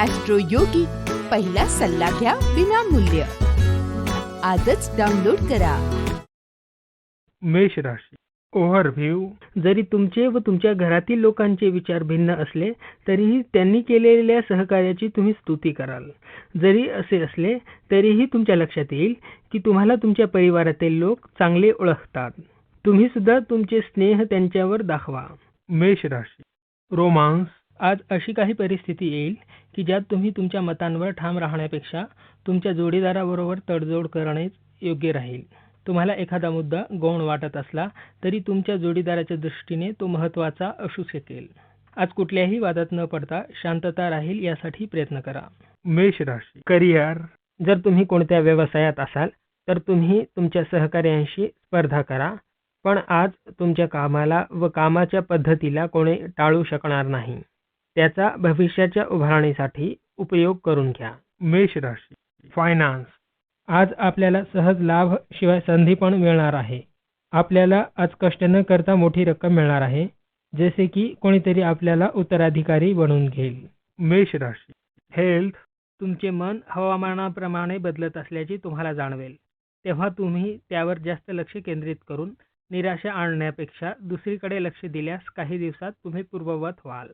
Austro योगी पहिला सल्ला घ्या विनामूल्य. आजच डाउनलोड करा. मेष राशी. ओव्हरव्ह्यू जरी तुमचे व तुमच्या घरातील लोकांचे विचार भिन्न असले तरीही त्यांनी केलेल्या सहकार्याची तुम्ही स्तुती कराल. जरी असे असले तरीही तुमच्या लक्षात येईल की तुम्हाला तुमच्या परिवारातील लोक चांगले ओळखतात. तुम्ही सुद्धा तुमचे स्नेह त्यांच्यावर दाखवा. मेष राशी. रोमांस. आज अशी काही परिस्थिती येईल की ज्यात तुम्ही तुमच्या मतांवर ठाम राहण्यापेक्षा तुमच्या जोडीदाराबरोबर तडजोड करणेच योग्य राहील. तुम्हाला एखादा मुद्दा गौण वाटत असला तरी तुमच्या जोडीदाराच्या दृष्टीने तो महत्त्वाचा असू शकेल. आज कुठल्याही वादात न पडता शांतता राहील यासाठी प्रयत्न करा. मेष राशी करिअर. जर तुम्ही कोणत्या व्यवसायात असाल तर तुम्ही तुमच्या सहकार्यांशी स्पर्धा करा. पण आज तुमच्या कामाला व कामाच्या पद्धतीला कोणी टाळू शकणार नाही. त्याचा भविष्याच्या उभारणीसाठी उपयोग करून घ्या. मेष राशी फायनान्स आज आपल्याला सहज लाभ शिवाय संधी पण मिळणार आहे. आपल्याला आज कष्ट न करता मोठी रक्कम मिळणार आहे. जसे की कोणीतरी आपल्याला उत्तराधिकारी बनवून घेईल. मेष राशी. हेल्थ तुमचे मन हवामानाप्रमाणे बदलत असल्याचे तुम्हाला जाणवेल. तेव्हा तुम्ही त्यावर जास्त लक्ष केंद्रित करून निराशा आणण्यापेक्षा दुसरीकडे लक्ष दिल्यास काही दिवसात तुम्ही पूर्ववत व्हाल.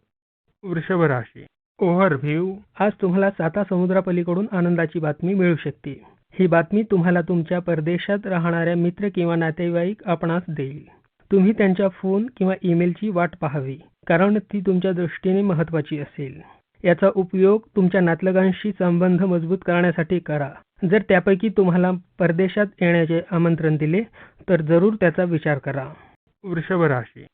वृषभ राशी ओव्हरव्ह्यू आज तुम्हाला साता समुद्रापलीकडून आनंदाची बातमी मिळू शकते. ही बातमी तुम्हाला तुमच्या परदेशात राहणाऱ्या मित्र किंवा नातेवाईक आपणास देईल. तुम्ही त्यांच्या फोन किंवा ईमेलची वाट पाहावी कारण ती तुमच्या दृष्टीने महत्त्वाची असेल. याचा उपयोग तुमच्या नातलगांशी संबंध मजबूत करण्यासाठी करा. जर त्यापैकी तुम्हाला परदेशात येण्याचे आमंत्रण दिले तर जरूर त्याचा विचार करा. वृषभ राशी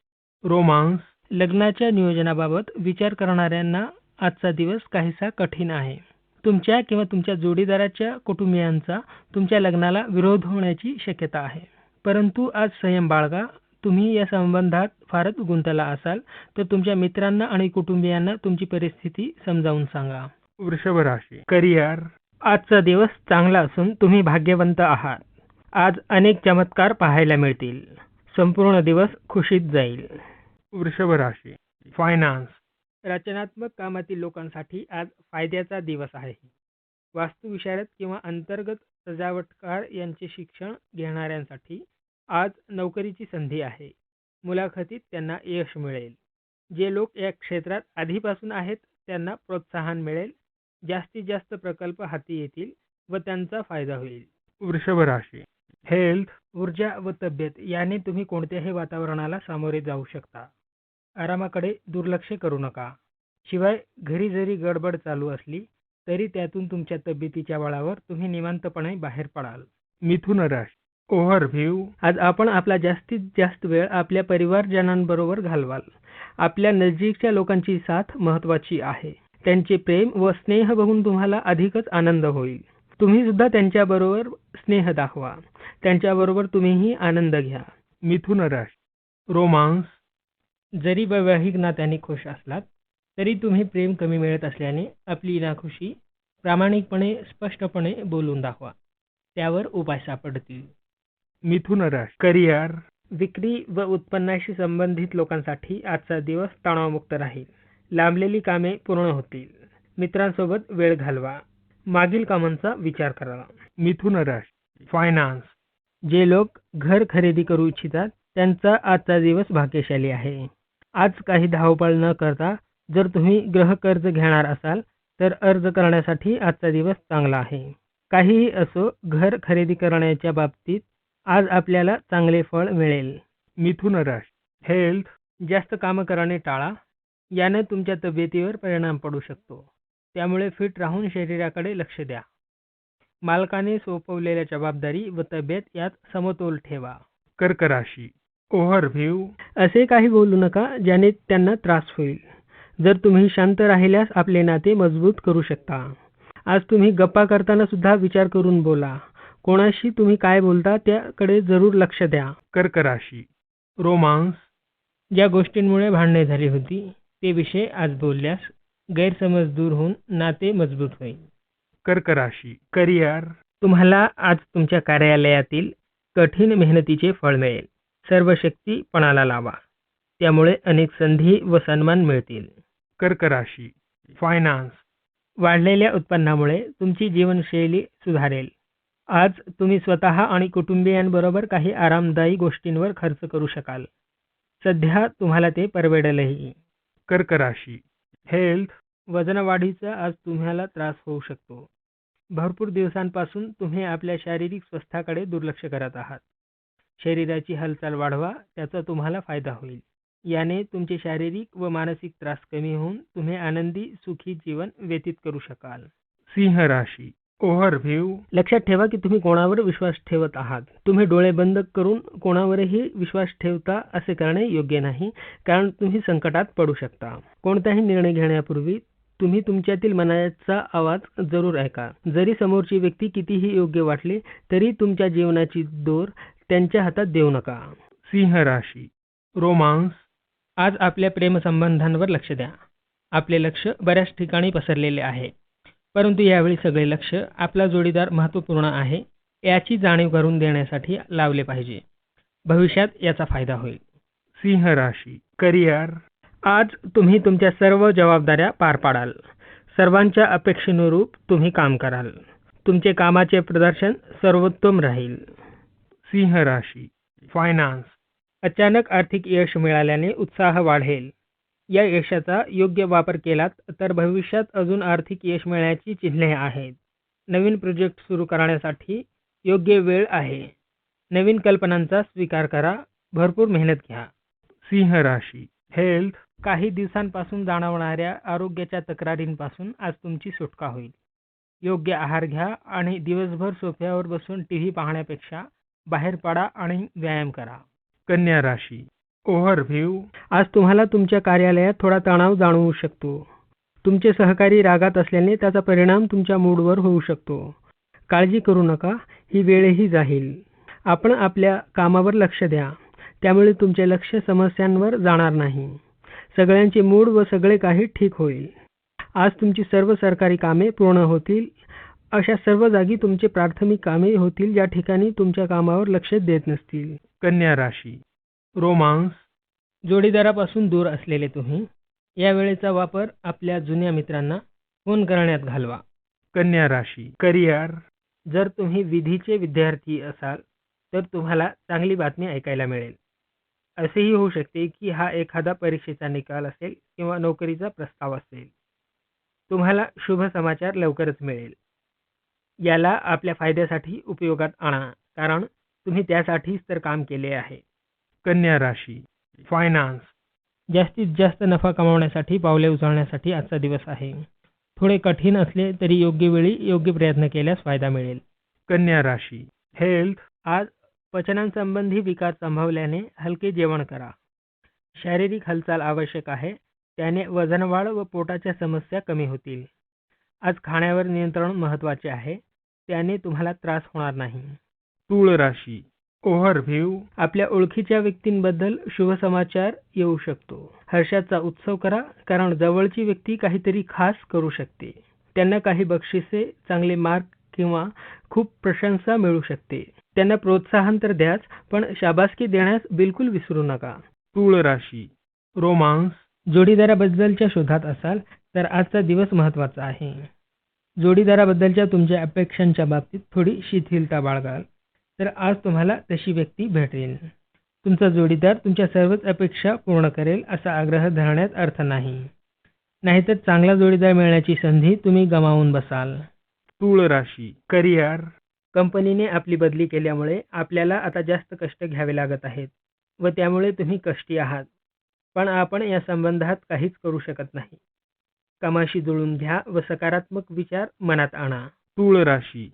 रोमांस. लग्नाच्या नियोजनाबाबत विचार करणाऱ्यांना आजचा दिवस काहीसा कठीण आहे. तुमच्या किंवा तुमच्या जोडीदाराच्या कुटुंबियांचा तुमच्या लग्नाला विरोध होण्याची शक्यता आहे. परंतु आज संयम बाळगा. तुम्ही या संबंधात फारच गुंतला असाल तर तुमच्या मित्रांना आणि कुटुंबियांना तुमची परिस्थिती समजावून सांगा. वृषभ राशी. करिअर. आजचा दिवस चांगला असून तुम्ही भाग्यवंत आहात. आज अनेक चमत्कार पाहायला मिळतील. संपूर्ण दिवस खुशीत जाईल. वृषभ राशी फायनान्स रचनात्मक कामातील लोकांसाठी आज फायद्याचा दिवस आहे. वास्तुविशारद किंवा अंतर्गत सजावटकार यांचे शिक्षण घेणाऱ्यांसाठी आज नोकरीची संधी आहे. मुलाखतीत त्यांना यश मिळेल. जे लोक या क्षेत्रात आधीपासून आहेत त्यांना प्रोत्साहन मिळेल. जास्तीत जास्त प्रकल्प हाती येतील व त्यांचा फायदा होईल. वृषभ राशी हेल्थ ऊर्जा व तब्येत याने तुम्ही कोणत्याही वातावरणाला सामोरे जाऊ शकता. आरामाकडे दुर्लक्ष करू नका. शिवाय घरी जरी गडबड चालू असली तरी त्यातून तुमच्या तब्येतीच्या बळावर तुम्ही निवांतपणे बाहेर पडाल. मिथुन राशी ओव्हरव्ह्यू आज आपण आपला जास्तीत जास्त वेळ आपल्या परिवारजनांबरोबर घालवाल. आपल्या नजीकच्या लोकांची साथ महत्वाची आहे. त्यांचे प्रेम व स्नेह बघून तुम्हाला अधिकच आनंद होईल. तुम्ही सुद्धा त्यांच्याबरोबर स्नेह दाखवा. त्यांच्याबरोबर तुम्हीही आनंद घ्या. मिथुन राशी रोमांस. जरी वैवाहिक नात्याने खुश असलात तरी तुम्ही प्रेम कमी मिळत असल्याने आपली नाखुशी प्रामाणिकपणे स्पष्टपणे बोलून दाखवा. त्यावर उपाय सापडतील. मिथुन राश करिअर. विक्री व उत्पन्नाशी संबंधित लोकांसाठी आजचा दिवस तणावमुक्त राहील. लांबलेली कामे पूर्ण होतील. मित्रांसोबत वेळ घालवा. मागील कामांचा विचार करावा मिथुन राश फायनान्स. जे लोक घर खरेदी करू इच्छितात त्यांचा आजचा दिवस भाग्यशाली आहे. आज काही धावपळ न करता जर तुम्ही गृहकर्ज घेणार असाल तर अर्ज करण्यासाठी आजचा दिवस चांगला आहे. काहीही असो घर खरेदी करण्याच्या बाबतीत आज आपल्याला चांगले फळ मिळेल. मिथुन राशी हेल्थ जास्त कामं करणे टाळा. याने तुमच्या तब्येतीवर परिणाम पडू शकतो. त्यामुळे फिट राहून शरीराकडे लक्ष द्या. मालकाने सोपवलेल्या जबाबदारी व तब्येत यात समतोल ठेवा. कर्क राशी ओव्हरव्ह्यू. असे काही बोलू नका ज्याने त्यांना त्रास होईल. जर तुम्ही शांत राहिल्यास आपले नाते मजबूत करू शकता. आज तुम्ही गप्पा करताना सुद्धा विचार करून बोला. कोणाशी तुम्ही काय बोलता त्याकडे जरूर लक्ष द्या. कर्क राशी रोमांस. ज्या गोष्टींमुळे भांडणे झाली होती ते विषय आज बोलल्यास गैरसमज दूर होऊन नाते मजबूत होईल. कर्क राशी करिअर. तुम्हाला आज तुमच्या कार्यालयातील कठीण मेहनतीचे फळ मिळेल. सर्व शक्ती पणाला लावा. त्यामुळे अनेक संधी व सन्मान मिळतील. कर्क राशी फायनान्स वाढलेल्या उत्पन्नामुळे तुमची जीवनशैली सुधारेल. आज तुम्ही स्वतः आणि कुटुंबियांबरोबर काही आरामदायी गोष्टींवर खर्च करू शकाल. सध्या तुम्हाला ते परवडेलही. कर्क राशी हेल्थ वजनवाढीचा आज तुम्हाला त्रास होऊ शकतो. भरपूर दिवसांपासून तुम्ही आपल्या शारीरिक स्वास्थ्याकडे दुर्लक्ष करत आहात. शरीराची हालचाल वाढवा त्याचा तुम्हाला फायदा होईल. याने तुमचे शारीरिक व मानसिक त्रास कमी होऊन तुम्ही आनंदी सुखी जीवन व्यतीत करू शकाल. सिंह राशी ओव्हरव्ह्यू लक्षात ठेवा की तुम्ही कोणावर विश्वास ठेवत आहात. तुम्ही डोळे बंद करून कोणावरही विश्वास ठेवता असे करणे योग्य नाही कारण तुम्ही संकटात पडू शकता. कोणताही निर्णय घेण्यापूर्वी तुम्ही तुमच्यातील मनाचा आवाज जरूर ऐका. जरी समोरची व्यक्ती कितीही योग्य वाटली तरी तुमच्या जीवनाची दोर त्यांच्या हातात देऊ नका. सिंह राशी रोमांस आज आपल्या प्रेमसंबंधांवर लक्ष द्या. आपले लक्ष बऱ्याच ठिकाणी पसरलेले आहे. परंतु यावेळी सगळे लक्ष आपला जोडीदार महत्त्वपूर्ण आहे याची जाणीव करून देण्यासाठी लावले पाहिजे. भविष्यात याचा फायदा होईल. सिंह राशी करिअर. आज तुम्ही तुमच्या सर्व जबाबदाऱ्या पार पाडाल. सर्वांच्या अपेक्षेनुरूप तुम्ही काम कराल. तुमचे कामाचे प्रदर्शन सर्वोत्तम राहील. सिंह राशी फायनान्स अचानक आर्थिक यश मिळाल्याने उत्साह वाढेल. या यशाचा योग्य वापर केलात तर भविष्यात अजून आर्थिक यश मिळण्याची चिन्हे आहेत. नवीन प्रोजेक्ट सुरू करण्यासाठी योग्य वेळ आहे. नवीन कल्पनांचा स्वीकार करा. भरपूर मेहनत घ्या. सिंह राशी हेल्थ काही दिवसांपासून जाणवणाऱ्या आरोग्याच्या तक्रारींपासून आज तुमची सुटका होईल. योग्य आहार घ्या आणि दिवसभर सोफ्यावर बसून टी व्ही पाहण्यापेक्षा बाहेर पडा आणि व्यायाम करा. कन्या राशी. ओव्हरव्ह्यू आज तुम्हाला तुमच्या कार्यालयात थोडा तणाव जाणवू शकतो. तुमचे सहकारी रागात असल्याने त्याचा परिणाम तुमच्या मूडवर होऊ शकतो. काळजी करू नका ही वेळही जाईल आपण आपल्या कामावर लक्ष द्या. त्यामुळे तुमचे लक्ष समस्यांवर जाणार नाही. सगळ्यांचे मूड व सगळे काही ठीक होईल. आज तुमची सर्व सरकारी कामे पूर्ण होतील अशा सर्व जागी तुमचे प्राथमिक कामे होतील ज्या ठिकाणी तुमच्या कामावर लक्ष देत नसतील. कन्या राशी. रोमांस. जोडीदारापासून दूर असलेले तुम्ही या वेळेचा वापर आपल्या जुन्या मित्रांना फोन करण्यात घालवा. कन्या राशी. करिअर. जर तुम्ही विधीचे विद्यार्थी असाल तर तुम्हाला चांगली बातमी ऐकायला मिळेल. असेही होऊ शकते की हा एखादा परीक्षेचा निकाल असेल किंवा नोकरीचा प्रस्ताव असेल. तुम्हाला शुभ समाचार लवकरच मिळेल. याला आपल्या फायद्यासाठी उपयोगात आणा. कारण तुम्ही त्यासाठीच तर काम केले आहे. कन्या राशी फायनान्स जास्तीत जास्त नफा कमावण्यासाठी पावले उचलण्यासाठी आजचा दिवस आहे. थोडे कठीण असले तरी योग्य वेळी योग्य प्रयत्न केल्यास फायदा मिळेल. कन्या राशी हेल्थ आज पचनांसंबंधी विकार संभवल्याने हलके जेवण करा. शारीरिक हालचाल आवश्यक आहे. त्याने वजनवाढ व पोटाच्या समस्या कमी होतील. आज खाण्यावर नियंत्रण महत्त्वाचे आहे. त्याने तुम्हाला त्रास होणार नाही. तूळ राशी ओव्हरव्ह्यू आपल्या ओळखीच्या व्यक्तींबद्दल शुभ समाचार येऊ शकतो. हर्षाचा उत्सव करा कारण जवळची व्यक्ती काहीतरी खास करू शकते. त्यांना काही बक्षिसे चांगले मार्क किंवा खूप प्रशंसा मिळू शकते. त्यांना प्रोत्साहन तर द्याच पण शाबासकी देण्यास बिलकुल विसरू नका. तूळ राशी रोमांस. जोडीदाराबद्दलच्या शोधात असाल तर आजचा दिवस महत्त्वाचा आहे. जोडीदाराबद्दलच्या तुमच्या अपेक्षांच्या बाबतीत थोडी शिथिलता बाळगाल तर आज तुम्हाला तशी व्यक्ती भेटेल. तुमचा जोडीदार तुमच्या सर्वच अपेक्षा पूर्ण करेल असा आग्रह धरण्यात अर्थ नाही. नाहीतर चांगला जोडीदार मिळण्याची संधी तुम्ही गमावून बसाल. तूळ राशी करिअर. कंपनीने आपली बदली केल्यामुळे आपल्याला आता जास्त कष्ट घ्यावे लागत आहेत व त्यामुळे तुम्ही कष्टी आहात. पण आपण या संबंधात काहीच करू शकत नाही. कामाशी जुळून घ्या व सकारात्मक विचार मनात आणा. तूळ राशी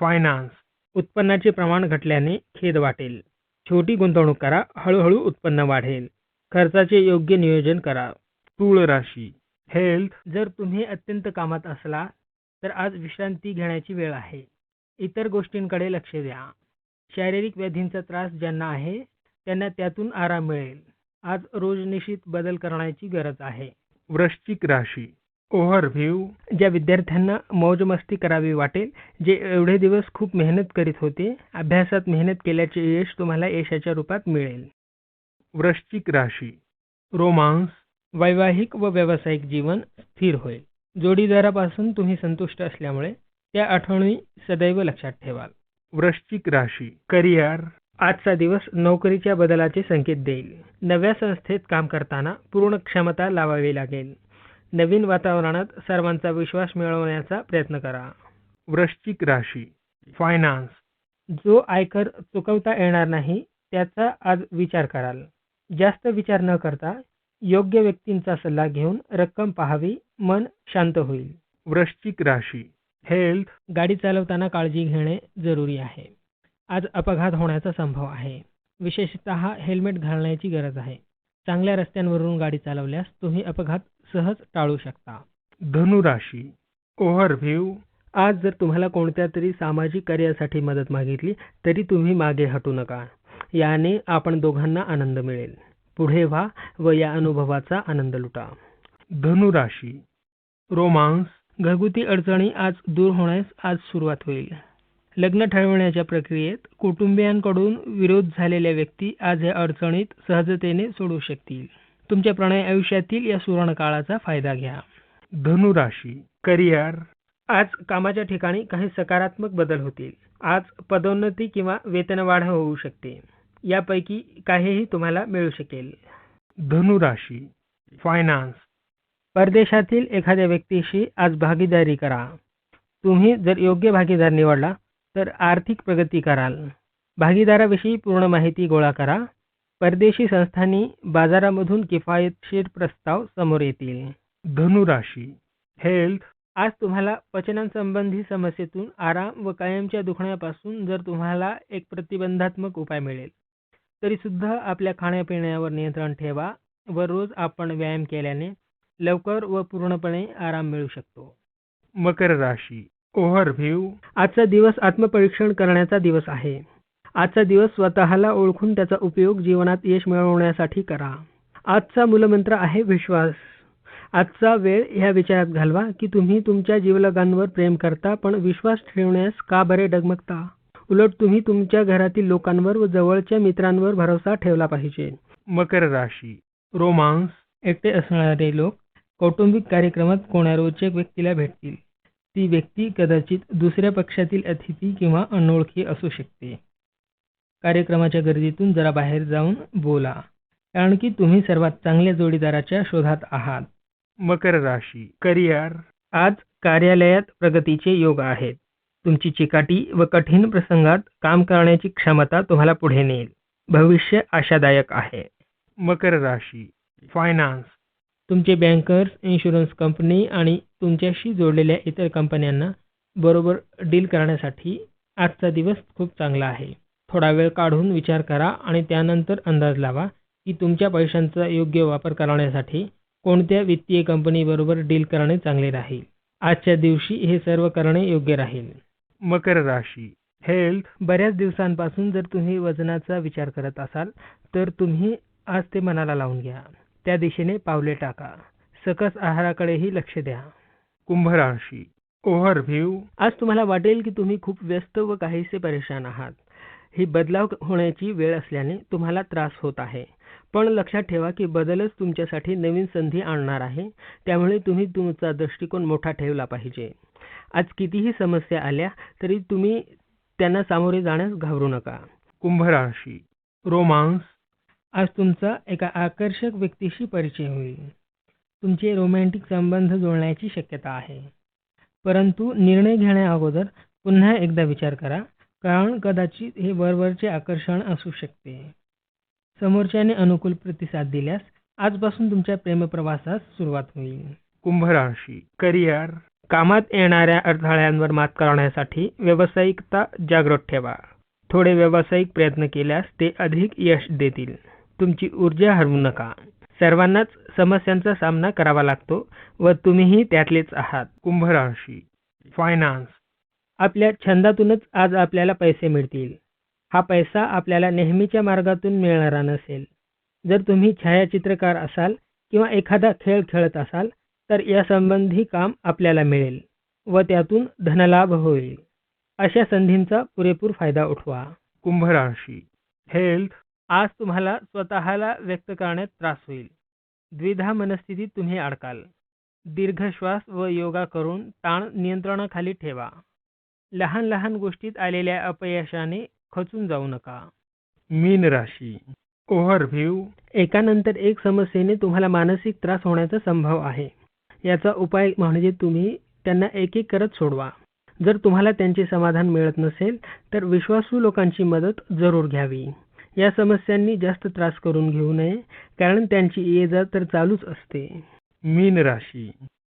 फायनान्स उत्पन्नाचे प्रमाण घटल्याने खेद वाटेल. छोटी गुंतवणूक करा हळूहळू उत्पन्न वाढेल. खर्चाचे योग्य नियोजन करा. तूळ राशी हेल्थ जर तुम्ही अत्यंत कामात असला तर आज विश्रांती घेण्याची वेळ आहे. इतर गोष्टींकडे लक्ष द्या. शारीरिक व्याधींचा त्रास ज्यांना आहे त्यांना त्यातून आराम मिळेल. आज रोजनिशीत बदल करण्याची गरज आहे. वृश्चिक राशी ओव्हरव्ह्यू. ज्या विद्यार्थ्यांना मौजमस्ती करावी वाटेल जे एवढे दिवस खूप मेहनत करीत होते अभ्यासात मेहनत केल्याचे यश तुम्हाला यशाच्या रूपात मिळेल. वृश्चिक राशी. रोमांस वैवाहिक व व्यावसायिक जीवन स्थिर होईल. जोडीदारापासून तुम्ही संतुष्ट असल्यामुळे त्या आठवणी सदैव लक्षात ठेवाल. वृश्चिक राशी. करिअर. आजचा दिवस नोकरीच्या बदलाचे संकेत देईल. नव्या संस्थेत काम करताना पूर्ण क्षमता लावावी लागेल. नवीन वातावरणात सर्वांचा विश्वास मिळवण्याचा प्रयत्न करा. वृश्चिक राशी फायनान्स जो आयकर चुकवता येणार नाही त्याचा आज विचार कराल. जास्त विचार न करता योग्य व्यक्तींचा सल्ला घेऊन रक्कम पाहावी मन शांत होईल. वृश्चिक राशी हेल्थ गाडी चालवताना काळजी घेणे जरुरी आहे. आज अपघात होण्याचा संभव आहे. विशेषतः हेल्मेट घालण्याची गरज आहे. चांगल्या रस्त्यांवरून गाडी चालवल्यास तुम्ही अपघात सहज टाळू शकता. धनुराशी ओव्हरव्ह्यू आज जर तुम्हाला कोणत्या तरी सामाजिक कार्यासाठी मदत मागितली तरी तुम्ही मागे हटू नका. याने आपण दोघांना आनंद मिळेल. पुढे व्हा व या अनुभवाचा आनंद लुटा. धनुराशी रोमांस. घरगुती अडचणी आज दूर होण्यास आज सुरुवात होईल. लग्न ठरवण्याच्या प्रक्रियेत कुटुंबियांकडून विरोध झालेल्या व्यक्ती आज या अडचणीत सहजतेने सोडू शकतील. तुमच्या प्रणय आयुष्यातील या सुवर्ण काळाचा फायदा घ्या. धनुराशी करिअर. आज कामाच्या ठिकाणी काही सकारात्मक बदल होतील. आज पदोन्नती किंवा वेतनवाढ होऊ शकते. यापैकी काहीही तुम्हाला मिळू शकेल. धनुराशी फायनान्स परदेशातील एखाद्या व्यक्तीशी आज भागीदारी करा. तुम्ही जर योग्य भागीदार निवडला तर आर्थिक प्रगती कराल. भागीदाराविषयी पूर्ण माहिती गोळा करा. परदेशी संस्थांनी बाजारामधून किफायतशीर प्रस्ताव समोर येतील. धनुराशी हेल्थ आज तुम्हाला पचनासंबंधी समस्येतून आराम व कायमच्या दुखण्यापासून जर तुम्हाला एक प्रतिबंधात्मक उपाय मिळेल तरी सुद्धा आपल्या खाण्यापिण्यावर नियंत्रण ठेवा व रोज आपण व्यायाम केल्याने लवकर व पूर्णपणे आराम मिळू शकतो. मकर राशी ओव्हरव्ह्यू. आजचा दिवस आत्मपरीक्षण करण्याचा दिवस आहे. आजचा दिवस स्वतःला ओळखून त्याचा उपयोग जीवनात यश मिळवण्यासाठी करा. आजचा मूलमंत्र आहे विश्वास. आजचा वेळ ह्या विचारात घालवा की तुम्ही तुमच्या जीवलगांवर प्रेम करता पण विश्वास ठेवण्यास का बरे डगमगता? उलट तुम्ही तुमच्या घरातील लोकांवर व जवळच्या मित्रांवर भरोसा ठेवला पाहिजे. मकर राशी. रोमांस एकटे असणारे लोक कौटुंबिक कार्यक्रमात कोणा रोचक व्यक्तीला भेटतील. ती व्यक्ती कदाचित दुसऱ्या पक्षातील अतिथी किंवा अनोळखी असू शकते. कार्यक्रमाच्या गर्दीतून जरा बाहेर जाऊन बोला. कारण की तुम्ही सर्वात चांगल्या जोडीदाराच्या शोधात आहात. मकर राशी करिअर. आज कार्यालयात प्रगतीचे योग आहेत. तुमची चिकाटी व कठीण प्रसंगात काम करण्याची क्षमता तुम्हाला पुढे नेईल. भविष्य आशादायक आहे. मकर राशी फायनान्स तुमचे बँकर्स इन्शुरन्स कंपनी आणि तुमच्याशी जोडलेल्या इतर कंपन्यांना बरोबर डील करण्यासाठी आजचा दिवस खूप चांगला आहे. थोडा वेळ काढून विचार करा आणि त्यानंतर अंदाज लावा की तुमच्या पैशांचा योग्य वापर करण्यासाठी कोणत्या वित्तीय कंपनीबरोबर डील करणे चांगले राहील? आजच्या दिवशी हे सर्व करणे योग्य राहील. मकर राशी. हेल्थ बऱ्याच दिवसांपासून जर तुम्ही वजनाचा विचार करत असाल तर तुम्ही आज ते मनाला लावून घ्या. त्या दिशेने पावले टाका. सकस आहाराकडेही लक्ष द्या. कुंभ राशी. ओव्हरव्ह्यू. आज तुम्हाला वाटेल की तुम्ही खूप व्यस्त व काहीसे परेशान आहात. ही बदलाव होण्याची वेळ असल्याने तुम्हाला त्रास होत आहे. पण लक्षात ठेवा की बदलच तुमच्यासाठी नवीन संधी आणणार आहे. त्यामुळे तुम्ही तुमचा दृष्टिकोन मोठा ठेवला पाहिजे. आज कितीही समस्या आल्या तरी तुम्ही त्यांना सामोरे जाण्यास घाबरू नका. कुंभ राशी रोमांस. आज तुमचा एका आकर्षक व्यक्तीशी परिचय होईल. तुमचे रोमॅन्टिक संबंध जुळण्याची शक्यता आहे. परंतु निर्णय घेण्या अगोदर पुन्हा एकदा विचार करा. कारण कदाचित हे वरवरचे आकर्षण असू शकते. समोरच्याने अनुकूल प्रतिसाद दिल्यास आजपासून तुमच्या प्रेमप्रवासास सुरुवात होईल. कुंभ राशी करिअर कामात येणाऱ्या अडथळ्यांवर मात करण्यासाठी व्यावसायिकता जागृत ठेवा. थोडे व्यावसायिक प्रयत्न केल्यास ते अधिक यश देतील. तुमची ऊर्जा हरवू नका. सर्वांनाच समस्यांचा सामना करावा लागतो व तुम्हीही त्यातलेच आहात. कुंभ राशी फायनान्स आपल्या छंदातूनच आज आपल्याला पैसे मिळतील. हा पैसा आपल्याला नेहमीच्या मार्गातून मिळणारा नसेल. जर तुम्ही छायाचित्रकार असाल किंवा एखादा खेळ खेळत असाल तर यासंबंधी काम आपल्याला मिळेल व त्यातून धनलाभ होईल. अशा संधींचा पुरेपूर फायदा उठवा. कुंभ राशी. हेल्थ आज तुम्हाला स्वतःला व्यक्त करण्यात त्रास होईल. द्विधा मनस्थितीत तुम्ही अडकाल. दीर्घ श्वास व योगा करून ताण नियंत्रणाखाली ठेवा. लहान लहान गोष्टीत आलेल्या अपयशाने खचून जाऊ नका. मीन राशी ओव्हरव्ह्यू एकानंतर एक समस्येने तुम्हाला मानसिक त्रास होण्याचा संभव आहे. याचा उपाय म्हणजे तुम्ही त्यांना एक एक करत सोडवा. जर तुम्हाला त्यांचे समाधान मिळत नसेल तर विश्वासू लोकांची मदत जरूर घ्यावी. या समस्यांनी जास्त त्रास करून घेऊ नये कारण त्यांची ये जा तर चालूच असते. मीन राशी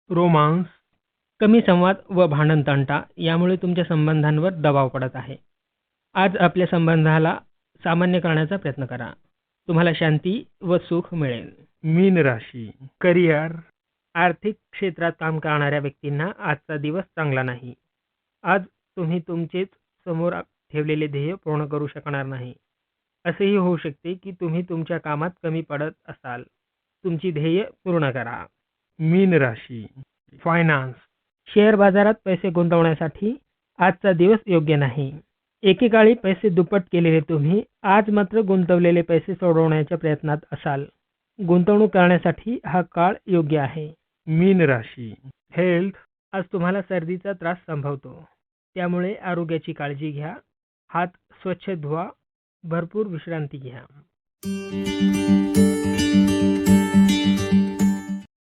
रोमांस. कमी संवाद व भांडण तंटा यामुळे तुमच्या संबंधांवर दबाव पडत आहे. आज आपल्या संबंधाला सामान्य करण्याचा प्रयत्न करा. तुम्हाला शांती व सुख मिळेल. मीन राशी करिअर आर्थिक क्षेत्रात काम करणाऱ्या व्यक्तींना आजचा दिवस चांगला नाही. आज तुम्ही तुमचेच समोर ठेवलेले ध्येय पूर्ण करू शकणार नाही. असेही होऊ शकते की तुम्ही तुमच्या कामात कमी पडत असाल. तुमची ध्येय पूर्ण करा. मीन राशी फायनान्स शेअर बाजारात पैसे गुंतवण्यासाठी आजचा दिवस योग्य नाही. एकेकाळी पैसे दुप्पट केलेले तुम्ही आज मात्र गुंतवलेले पैसे सोडवण्याच्या प्रयत्नात असाल. गुंतवणूक करण्यासाठी हा काळ योग्य आहे. मीन राशी. हेल्थ आज तुम्हाला सर्दीचा त्रास संभवतो. त्यामुळे आरोग्याची काळजी घ्या. हात स्वच्छ धुवा. भरपूर विश्रांती घ्या.